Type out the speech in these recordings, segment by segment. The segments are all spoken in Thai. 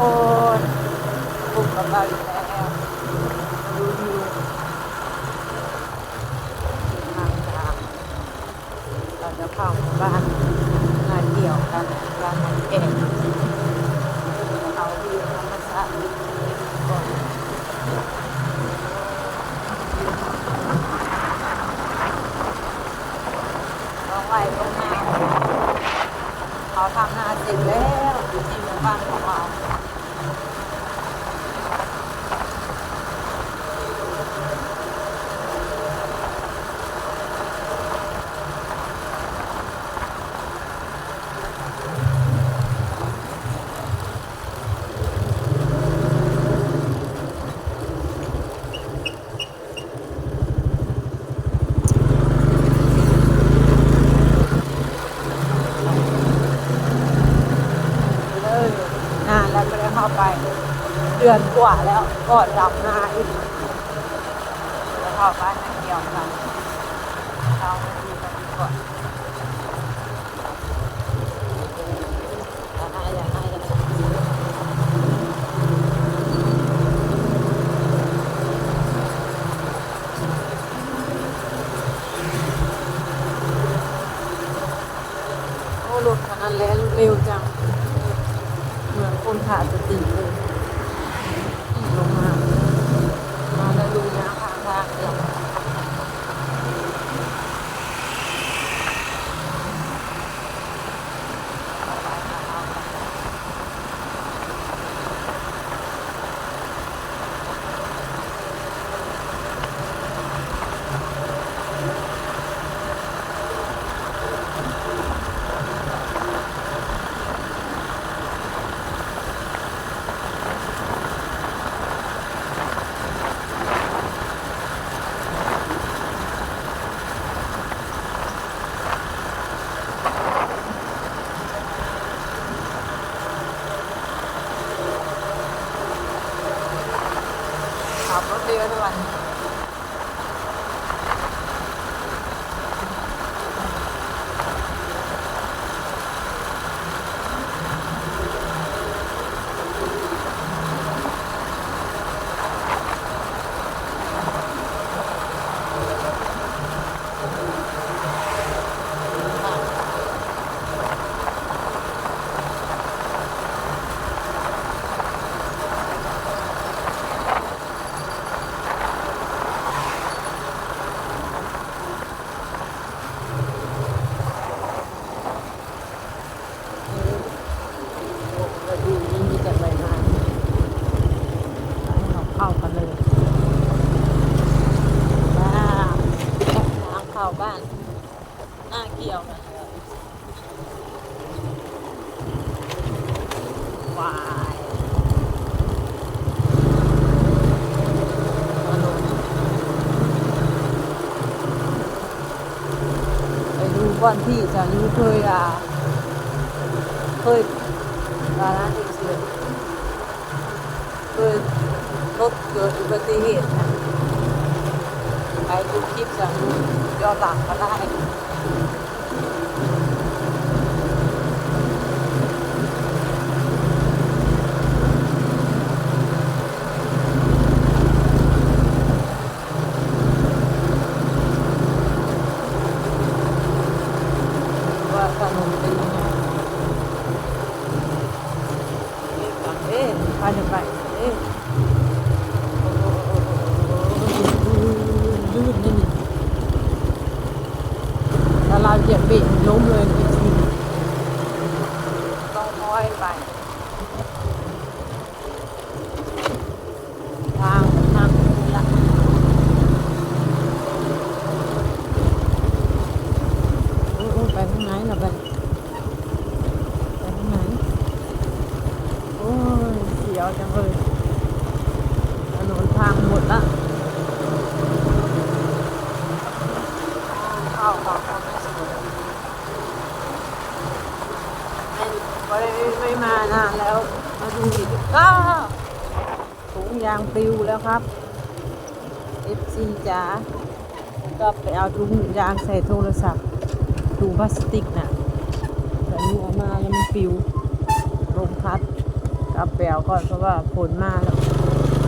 คนกลุ่มกับเราอีกแล้วดูดีทางทางเราจะเข้าบ้านมาเกี่ยวกันบ้านมันเองเอาวิวธรรมชาติก่อนน้องไหวตรงหน้าเขาทำหน้าเสร็จแล้วอยู่ที่หมู่บ้านของเรา เลยนานแล้วไม่ได้เข้าไป เดือนกว่าแล้วก็ดำหน้าอีกแล้วเข้าบ้านเกี่ยวกันเรามาดูกันดีกว่าอย่าให้อย่าให้อย่าให้โอ้รถคันนั้นแล่นเร็วจัง เหมือนคนขาดสติเลยลงมา มาแล้วดูนะทางทางเดียว ขับรถเร็วทุกวันเราดูนี่มีแต่ใบไม้ให้เราเข้ากันเลยว้าวทางเข้าบ้านหน้า เกี่ยวนเลยว้ายไปดูบ้านที่จะยูเคยอะเคยร้านอีกเสือเคยรถเกิดอุบัติเหตุนะไปดูคลิปจากยอนหลังก็ได้ ว่าถนนเป็นยังไงเอ๊ะก่อนเอ๊ะพาจะไปเอ๊ะโอ้โหลื่นนี่นี่ถ้าเราเหยียบเบรกล้มเลยจริงๆต้องค่อยไป ทางทางนี้ละโอ้ยโอ้ยไปทางไหนล่ะไปไปทางไหน โอ้ ยเสียวจังเลยถนนพังหมดละข้าวของก็ไม่สวยไม่ไม่มานานแล้ว มาดูอีกอ้าถุงยางปลิวแล้วครับ FC จ๋าก็ไปเอาถุงยางใส่โทรศัพท์ถุงพลาสติกน่ะแต่นูเอามาแล้วมันปลิวลมพัด ก็ขับแปลวก่อนเพราะว่าฝนมาแล้ว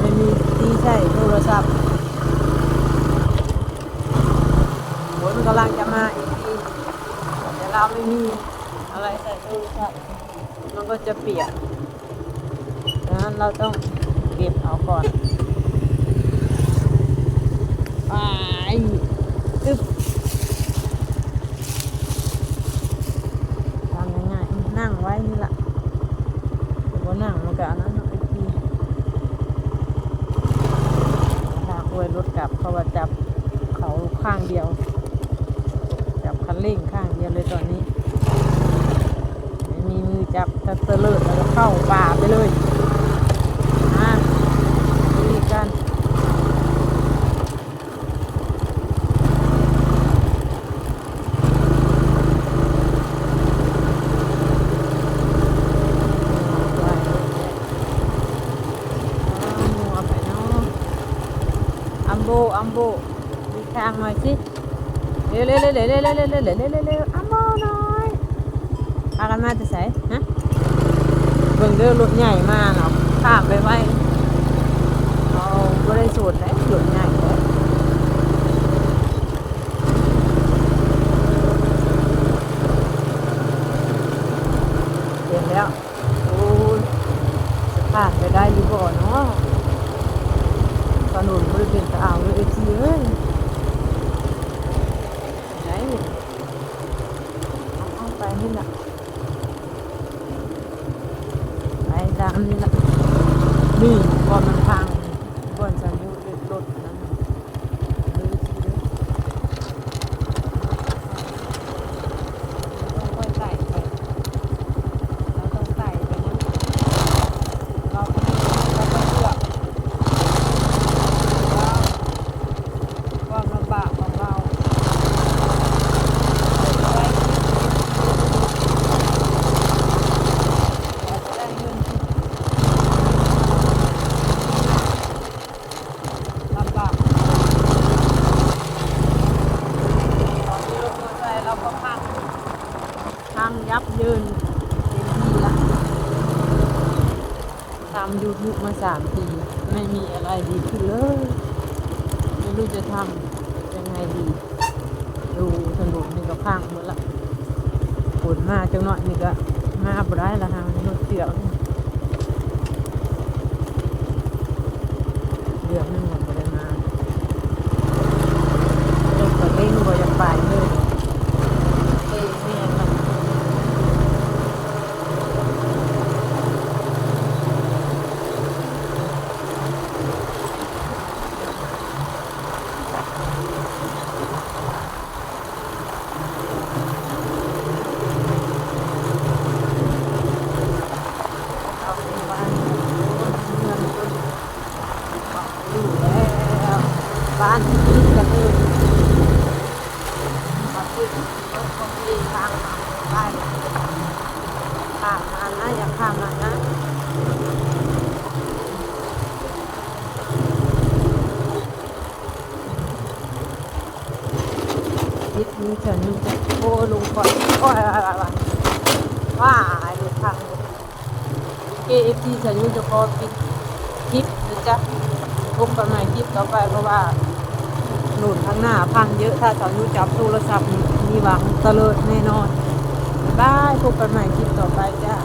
ไม่มีที่ใช้โทรศัพท์ฝนกำลังจะมาอีกทีแต่เราไม่มีอะไรใส่โทรศัพท์มันก็จะเปียกดังนั้นเราต้องเก็บเอาก่อนไปตึ๊บทำยังไงนั่งไว้นี่แหละแต่ว่านั่งมันก็อันนั้นเนาะไอ้ที ทางอวยรถกลับเพราะว่าจับเข้างเดียว จับคันเร่งข้างเดียวเลยตอนนี้ ไม่มีมือจับตะเตลิดแล้วก็เข้าป่าไปเลย ร็วเร็วเร็วเร็วเร็วเร็วเร็วอ้ามอน้อยพากันมาจะใส่ฮะเบิ่งเด้อรถใหญ่มากเนาะข้ามไปไว้เอาบริสุทธิ์เลยรถใหญ่เลยเห็นแล้วโอ้ยผ่านไปได้หรือบ่เนาะถนนบริเวณสะอาวเลยเอทีเอ้ย ไปตามนี่แหละนี่ก่อนมันพังก่อนจะมุดรถนั้นน่ะเลยทีเดียวต้องค่อยไต่ไปเราต้องไต่ไปนะเราเราต้องเลือก ความลำบากของเราไว้เราจะได้เงินลำบากตอนนี้รถมอเตอร์ไซค์เราก็พังพังยับเยินเต็มที่ละทำยูทูบมา สามปี ไม่มีอะไรดีขึ้นเลย ไม่รู้จะทำยังไงดี ดูถนนนี่ก็พังหมดละฝนมาจังหน่อยนี่ก็มาบ่ได้ละฮะรถเสียวนี่เดือนหนึงหมดบ่ได้มาเด็กก็เล่นบ่อยากไปเลยเอ้ยแม่นละเอาไปบ้านเงินคนบอกอยู่แล้วบ้านที่นี่ก็คือมาพึ่งรถของดีทาง มาได้ข้ามมานะอย่าข้ามมานะนิดนี้ฉันจะโอ้ลุงก่อนโอ้ยว่าไอ้ดูทางเอฟทีฉันจะขอปิดคลิปนะจ๊ะพบกันใหม่คลิปต่อไปเพราะว่าหนุนข้างหน้าพังเยอะถ้าสาวยุจับโทรศัพท์นี่มีหวังเตลิดแน่นอน บายพบกันใหม่คลิปต่อไปจ้า